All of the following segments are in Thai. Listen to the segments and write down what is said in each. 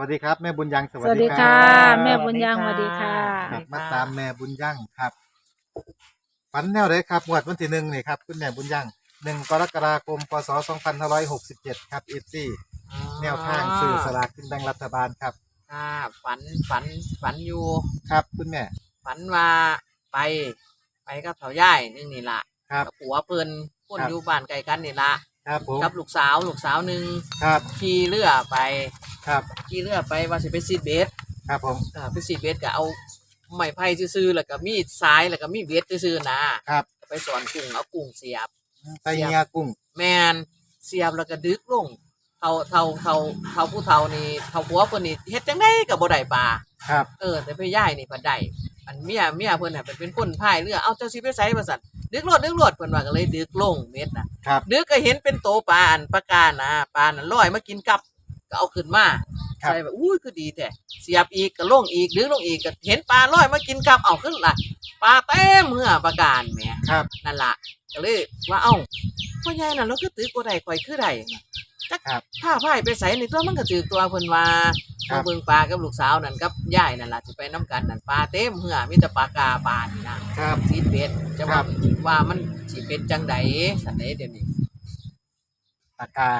วัสดีครับ แม่บุญยังสสวัวัสดีคค่ะรับแม่บุญยังสวัสดีค่ะครับมาตามแม่บุญยังครับฝันแนวไหนครับงวดวันที่หนึ่งนี่ครับคุณแม่บุญยังหนึ่งกรกฎาคมพศสองพันห้าร้อยหกสิบเจ็ดครับเอฟซีแนวทางซื้อสลากกินแบ่งรัฐบาลครับค่ะฝันฝันฝันอยู่ครับคุณแม่ ฝันว่าไป ไปกับเถาย่ายนึงนี่ละครับกับผัวเพิ่นคนครับอยู่บ้านไกลกันนี่ละ ครับผมกับลูกสาวลูกสาวหนึ่งครับขี่เรือไปครับขี่เรือไปว่าสิไปซีดเบสครับผมอ่าไปซีดเบสก็เอาไม้ไผ่ซื่อๆแล้วก็มีดซ้ายแล้วก็มีเบสซื่อๆนะครับไปสอนกุ้งเอากุ้งเสียบไตเงียกุ้งแมนเสียบแล้วก็ดึกลงเท่าเท่าเท่าเท่าผู้เฒ่านี่เท่าผัวเพิ่นนี่เฮ็ดจังไดก็บ่ได้ปลาครับเออแต่พี่ย่ายนี่เพิ่นได้อันเมียเมียเพิ่นน่ะเป็นเป็นคนพายเรือเอาเจ้าสิไปไสว่าซั่น ดึกโลดดึกโลดเพิ่นว่าก็เลยดึกลงเม็ดน่ะครับ ดึกก็เห็นเป็นโตปลาอันปลากานะปลาน่ะลอยมากินกับก็เอาขึ้นมาครับ ใส่แบบอุ้ยคือดีแท้เสียบอีกก็ลงอีกดึกลงอีกก็เห็นปลาลอยมากินกับเอาขึ้นล่ะปลาเต็มเมื่อปลากานแหม ครับ นั่นล่ะก็เลยว่าเอ้าพ่อใหญ่น่ะเราคือตึกบ่ได้ข่อยคือได้น่ะจักครับถ้าพายไปไสนี่ตัวมันก็ถือตัวเพิ่นว่าครับมาเบิ่งปลากับลูกสาวนั่นกับยายนั่นล่ะสิไปน้กันนั่นปลาเต็มเหือมีแต่ปลากาปลานี่นะครับ สีเป็ดจะครัว่าบ ว่ามันสิเป็นจังใดสันเดเดี๋ยวนี้ปากกา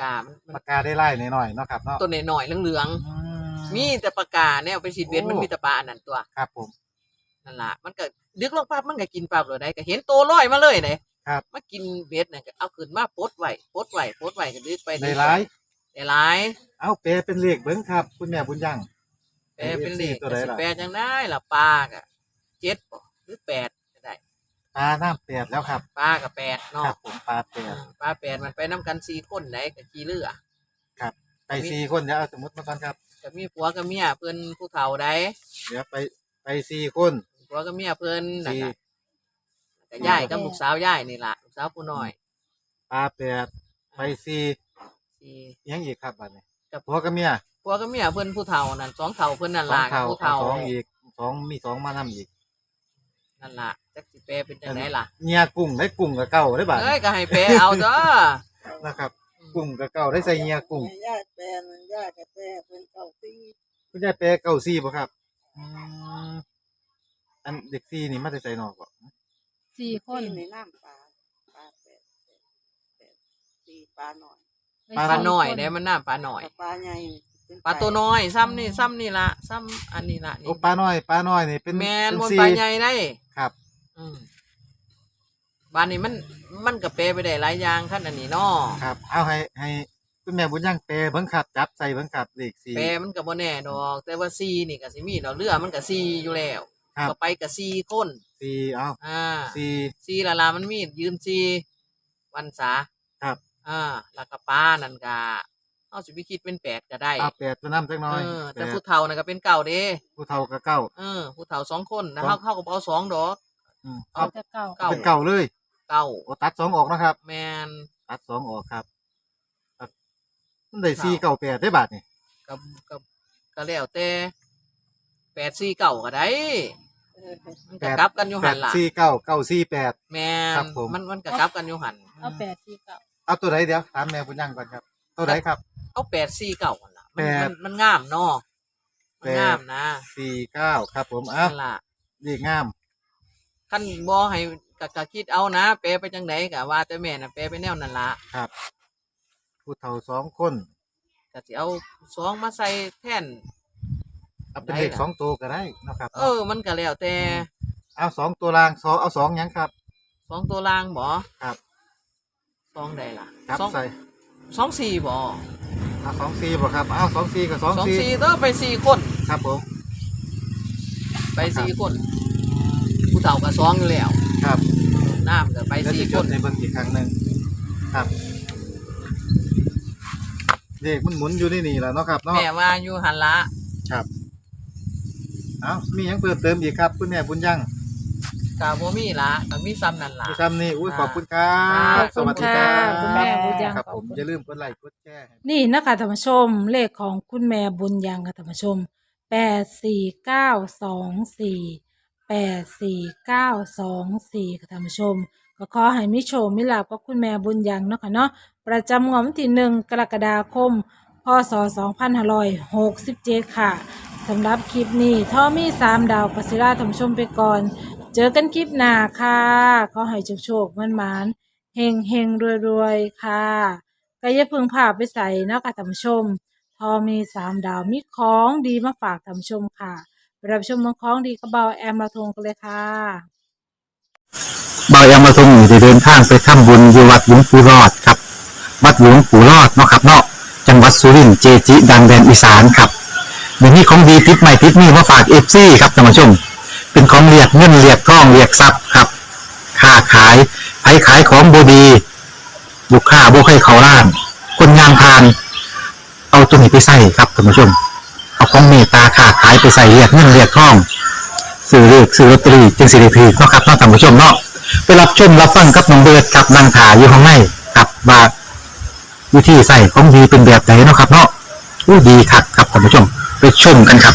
กามันมันปากกาได้ไล่หน่อยๆเนาะครับเนาะตัวน้อยๆเหลืองอืๆมีแต่ปลากาเนี่ยเอาไปสีเป็ดโอ้มันมีแต่ปลาอันนั้นตัวครับผม นั่นล่ะมันก็ดึกลงปั๊บมันก็กินปั๊บเลยได้ก็เห็นโตวลอยมาเลยเด้ครับ มากินเบ็ดน่ะก็เอาขึ้นมาปลดไว้ปลดไว้ปลดไว้ก็ดึกไปได้ดึกหลายได้หลาย เอาเปลเป็นเลขเบิ้งครับ คุณแม่บุญยังแปลเป็นเลขตัวใดสิล่ะแปลจังได้ล่ะปลาก็เจ็ดบ่หรือแปดก็ได้ ปลาน้ำแปดแล้วครับปลาก็แปดคเนาะรับผมปลาแปดปลาแปดมันไปน้กันสี่คนไหนกับขี่เรือไปสี่คนเดี๋ยวเอาสมมติมาก่อนครับ กับมีผัวกับเมียเพิ่นผู้เฒ่าใดเดี๋ยวไปไปสี่คนผัวกับเมียเพิ่นนั่นสี่น่ะกับยายกับลูกสาวยายนี่ล่ะลูกสาวผู้น้อยปลาแปดไปสี่สี่อิหยังอีกครับบัดนี้กับผัวกับเมียผัวกับเมียเพิ่นผู้เฒ่านั่นสองเฒ่าเพิ่นนั่นสองล่ะกับเท่าผู้เฒ่าสองอีกสองมีสองมานำอีก นั่นล่ะจักสิแปลเป็นจังไดล่ะเงียกุ้งได้กุ้งกับเก่าได้บัดเอ้ยก็ให้แปลเอาเด้อนะครับ กุ้งกับเก่าได้ใส่เงียกุ้งญาติแปลมันญาติกับแปลเป็นเก่าตีคุณยายแปลเก่าสี่บ่ครับอืมอันเด็กสี่นี่มาแต่ใส่นอกบ่สี่คนในน้ำปลาปลาแปดแปดแปดสี่ปลาหน่อยปลาน้อยได้มันน้าปลาน้อยแต่ปลาใหญ่เป็นปลาตัวน้อยซ้ำนี่ซ้ำนี่ล่ะซ้ำอันนี้ล่ะนี่โอ้ปลาน้อยปลาน้อยนี่เป็นแม่นเป็นมันสี่ปลาใหญ่ได้ ครับ อืมบ้านนี้มันมันก็แปลไปได้หลายอย่างขั้นอันนี้เนาะครับ เอาให้ให้คุณแม่บุญยังแปลเบิ่งครับจับใส่เบิ่งครับเลขสี่แปลมันก็บ่แน่ดอก แต่ว่าซีนี่ก็สิมีดอกเรือมันก็ซีอยู่แล้วครับ ก็ไปกับซีคนสี่เอาอ่าสี่ซีละลามันมียืนซีวันษาครับ อ่าแล้วก็ป้านั่นก็ เฮาสิไปคิดเป็นแปดก็ได้เอาแปดตัวน้ำจักหน้อยเออแปแต่ดผู้เฒ่านั่นก็เป็นเก่าเด้ผู้เฒ่ากับเก้า เออผู้เฒ่าสองคนนะสองเฮาเฮาก็บ่เอาสองดอก อืมเอาจะเก่าเก่าเป็นเก่าเลยเก่าโอ้ตัดสองออกนะครับ แม่นตัดสองออกครับครับมันได้สี่เก่าแปดได้บาทนี่กับกับก็แล้วแต่แปดซีเก่าก็ได้เออมันก็กลับกันอยู่แปหัดนล่ะสี่เก้าเก้าสี่แปด แม่ครันบผม มันมันก็กลับกันอยู่หันเอาแปดสี่เก่าเอาตัวไหนเดี๋ยวถามแม่บุญยังก่อนครับ ตัวไหนครับ เอาแปดซีเก่าหั่นล่ะมันแปดมันมันงามเนาะมันงามนะสี่เก้าครับผมอ้าวนั่นล่ะเลขงามคันบ่ให้กะกะคิดเอานะแปลไปจังไดกะว่าแต่แม่น่ะแปลไปแนวนั้นล่ะครับ ผู้เฒ่าสองคนก็สิเอาสองมาใส่แทนเอาเป็นได้เลขล่ะ สองตัวก็ได้นะครับเออ มันก็แล้วแต่เอาสองตัวรางสองเอาสองหยังครับ สองตัวล่างบ่ครับ สองใดล่ะครับสองใส่ สองสี่บ่เอาสองสี่บ่ครับเอาสองสี่กับสองสองสี่สี่ก็ไปสี่คนครับผม ไปสี่คน ผู้เฒ่าก็สองอยู่แล้วครับน้ำก็ไปแล้วสี่จะจคดนในเบิ้งอีกครั้งหนึ่งครับเลขมันหมุนอยู่ในนี่แหล้วเนาะครับเนาะแม่ว่าอยู่หันละ ครับ เอามีหยังเพิ่มเติมอีกครับ คุณแม่บุญยัง กะบ่มีละก็มีซ้ำนั่นล่ะผู้ชมนี่อุ้ยอ่าขอบคุณครับขอบสคุณวัสดีครับค่ะคุณแม่บุญยังครับขผอบมคุณ อย่าลืมกดไลค์กดแชร์ให้นี่นะคะท่านผู้ชมเลขของคุณแม่บุญยังค่ะท่านผู้ชมแปดสี่เก้าสองสี่แปดสี่เก้าสองสี่ค่ะท่านผู้ชม ก็ขอให้มิโชคมิลาภกับคุณแม่บุญยังเนาะค่ะเนาะประจำงวดวันที่หนึ่งกรกฎาคม พศ2567ค่ะสำหรับคลิปนี้ท่อมีสามดาวกัสิราท่านผู้ชมไปก่อน เจอกันคลิปหน้าค่ะขอให้โชคๆมันมานๆเฮงเฮงรวยๆ ค่ะก็อย่าเพึงพาไปใส่นะค่ะท่านผู้ชมทอมีสามดาวมีของดีมาฝากท่านผู้ชมค่ะรับชมเมืองของดีกระเบาแอมละทงกันเลยค่ะเบายามาทงอยู่เดินทางไปทำบุญอยู่วัดหลวงปู่รอดครับ วัดหลวงปู่รอดเนาะครับเนาะจังหวัดสุรินทร์เจจิดังแดนอีสานครับเดี๋ยวนี้ของดีติดใหม่ติดนี่มาฝากเอฟซีครับท่านผู้ชม เป็นของเรียกเงินเรียกทองเรียกทรัพย์ครับค้าขายไผขายของบดี ลูกค้าบ่ให้เขาล้าน คนงานพาน เอาตัวนี้ไปใส่ครับท่านผู้ชม เอาของเมตตาค้าขายไปใส่เรียกเงินเรียกทองซื้อเลือกซื้อลอตเตอรี่จึงสิริพีเนาะครับเนาะท่านผู้ชมเนาะไปรับชมรับฟังกับน้องเบิร์ดกับนางถาอยู่ข้างในกับว่าวิธีใส่ของดีเป็นแบบไหนเนาะครับเนาะอู้ดีคักครับท่านผู้ชม ไปชมกันครับ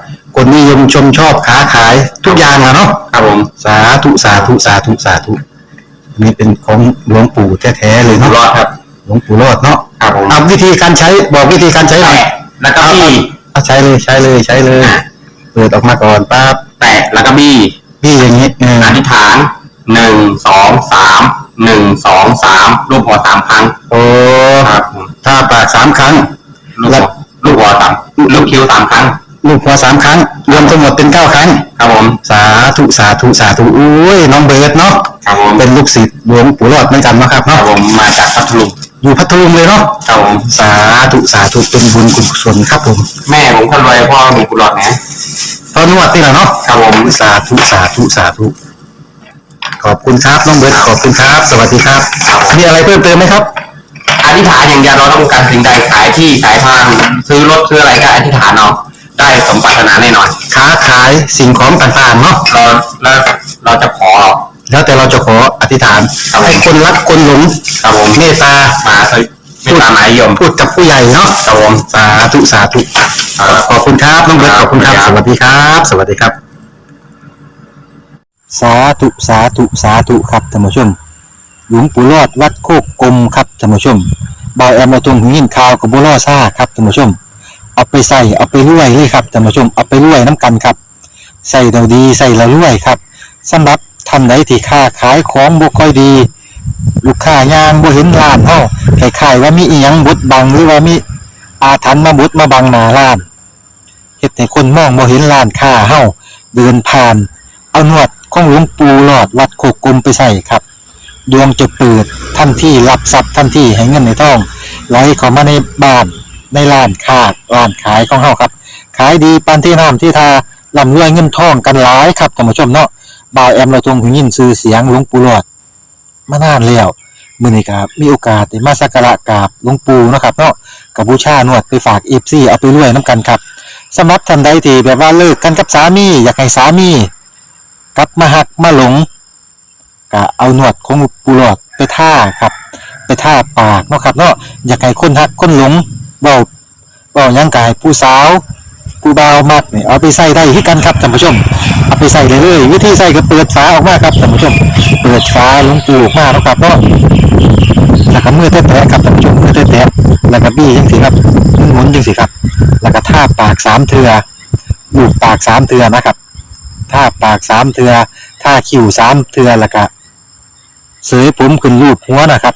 คนนิยมชมชอบค้าขายทุกอย่างอะเนาะครับผมสาธุสาธุสาธุสาธุอันนี้เป็นของหลวงปู่แท้ๆเลยอยู่เนาะรอดครับ หลวงปู่รอดเนาะครับผมเอาวิธีการใช้บอกวิธีการใช้หน่อยแตะแล้วก็บี้เอาใช้เลยใช้เลยใช้เลยเปิดออกมาก่อนปั๊บแตะแล้วก็บี้พี่อย่างนี้เอออธิษฐานหนึ่งสองสามหนึ่งสองสามรูปหัวสามครั้งโอ้ครับผมถ้าปากสามครั้ง ลูกหัวลูกหัวสามลูกคิ้วสามครั้ง ลูกหัวสามครั้ง รวมทั้งหมดเป็นเก้าครั้ง ครับผม สาธุสาธุสาธุอุ้ยน้องเบิร์ดเนาะครับผม เป็นลูกศิษย์หลวงปู่รอดเหมือนกันเนาะครับครับเนาะผมมาจากพัทลุงอยู่พัทลุงเลยเนาะครับผม สาธุสาธุเป็นบุญกุศลครับผมแม่ผมคนรวยพ่อมีกุหลาบนะตอนนวดนี่แหละเนาะครับผม สาธุสาธุสาธุขอบคุณครับน้องเบิร์ดขอบคุณครับ สวัสดีครับมีอะไรเพิ่มเติมไหมครับ อธิษฐานอย่างเดียวเราต้องการสิ่งใดขายที่ขายทาง ซื้อรถซื้ออะไรก็อธิษฐานเอา ได้สมปรารถนาแน่นอนค้าขายสิ่งของต่างๆเนาะเราแล้วเราจะขอ แล้วแต่เราจะขออธิษฐานให้คนรักคนหลงครับผมเมตตามาสวิไม่ตามหมายยมพูดกับผู้ใหญ่เนาะครับผม สาธุสาธุขอบคุณครับน้องเบิร์ตขอบคุณครับสวัสดีครับ สวัสดีครับ สาธุสาธุสาธุครับท่านผู้ชม หลวงปู่รอดวัดโคกกลมครับท่านผู้ชมบอยแอมมาตรงหยินข่าวกับบัวล่อซ่าครับท่านผู้ชม เอาไปใส่เอาไปรวยเลยครับท่านผู้ชมเอาไปรวยน้ำกันครับใส่เราดีใส่เรารวยครับสำหรับท่านใดที่ค้าขายของบ่ค่อยดี ลูกค้ายางบ่เห็นร้านเฮาคล้ายๆว่ามีอีหยังบดบังหรือว่ามีอาถรรพ์มาบดมาบังหน้าร้านเฮ็ดให้คนมองบ่เห็นร้านค้าเฮาเดินผ่าน เอาหนวดของหลวงปู่หลอดวัดโคกกลมไปใส่ครับ ดวงจะเปิดทันที่รับทรัพย์ทันที่ให้เงินในท้องไหลเข้ามาในบ้าน ในร้านค้าร้านขายของเฮาครับ ขายดีปานที่น้ำที่ทาร่ำรวยเงินทองกันหลายครับท่านผู้ชมเนาะบ่าวแอมเราทรงหูยินชื่อเสียงหลวงปู่หลอดมานานแล้วมื้อนี้ครับมีโอกาสได้มาสักการะกราบหลวงปู่เนาะครับเนาะกับบูชานวดไปฝาก FC เอาไปรวยน้ำกันครับสำหรับท่านใดที่แบบว่าเลิกกันกับสามี อยากให้สามีกลับมาหักมาหลงก็เอาหนวดของปูหลอดไปท่าครับ ไปท่าปากเนาะครับเนาะอยากให้คนหักคนหลง เบาเบาหยังกายผู้สาวผู้บ่าวมากนี่ยเอาไปใส่ได้ที่กันครับท่านผู้ชม เอาไปใส่เลยวิธีใส่ก็เปิดฝาออกมาครับท่านผู้ชม เปิดฝาลงปูออกมาแล้วครับเนาะแล้วก็มือแตะๆครับท่านผู้ชมมือแตะๆแล้วก็บี้จังสิครับหมุนๆจังสิครับ แล้วก็ท่าปากสามเทือลูบปากสามเทือนะครับท่าปากสามเทือท่าคิ้วสามเทือแล้วก็เสยผมขึ้นรูปหัวนะครับ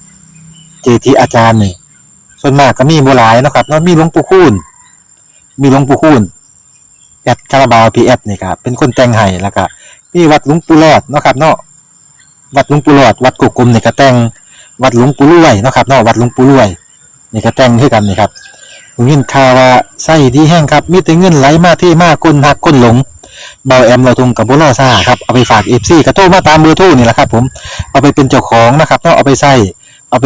เจทีอาจารย์นี่ส่วนมากก็มีโบหลายเนาะครับเนาะมีหลวงปู่คูณมีหลวงปู่คูณแอดคาราบาวพีแอดนี่ครับเป็นคนแต่งให้แล้วก็มีวัดหลวงปู่รอดเนาะครับเนาะวัดหลวงปู่รอด วัดกุกกลมนี่ก็แต่งวัดหลวงปู่รวยเนาะครับเนาะวัดหลวงปู่รวยนี่ก็แต่งคือกันนี่ครับผมยินข่าวว่าไส้ดีแห้งครับ มีแต่เงินไหลมาที่มากคนหักคนหลงเบาแอมเราทงกับบุรอซ่าครับเอาไปฝากเอฟซีกระโทรมาตามเบอร์โทรนี่แหละครับ ผมเอาไปเป็นเจ้าของนะครับเนาะเอาไปใส่เอาไป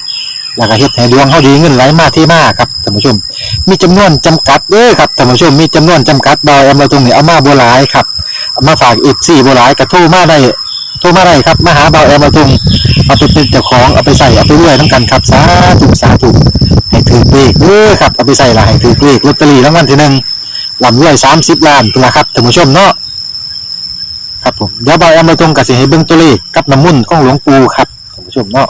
แล้วก็เฮ็ดให้ดวงเฮาดีเงินไหลมาเที่มาครับท่านผู้ชม มีจำนวนจำกัดเด้อครับท่านผู้ชมมีจำนวนจำกัดดอยเอามาตรงนี้เอามาบ่หลายครับมาฝากอีก4บ่หลายก็โทรมาได้โทรมาได้ครับมาหาเบาแอมมาตรงเอาไปเป็นเจ้าของเอาไปใส่เอาไปรวยนํกันครับสาธุสาธุให้ถือเลขเด้อครับเอาไปใส่ละให้ถือเลขลอตเตอรี่รางวัลที่หนึ่งลำรวย30ล้านพุ่นละครับท่านผู้ชมเนาะครับผมเดี๋ยวเบาแอมมาตรงก็สิให้เบิ่งตัวเลขกับน้ำมุ่นของหลวงปู่ครับท่านผู้ชมเนาะ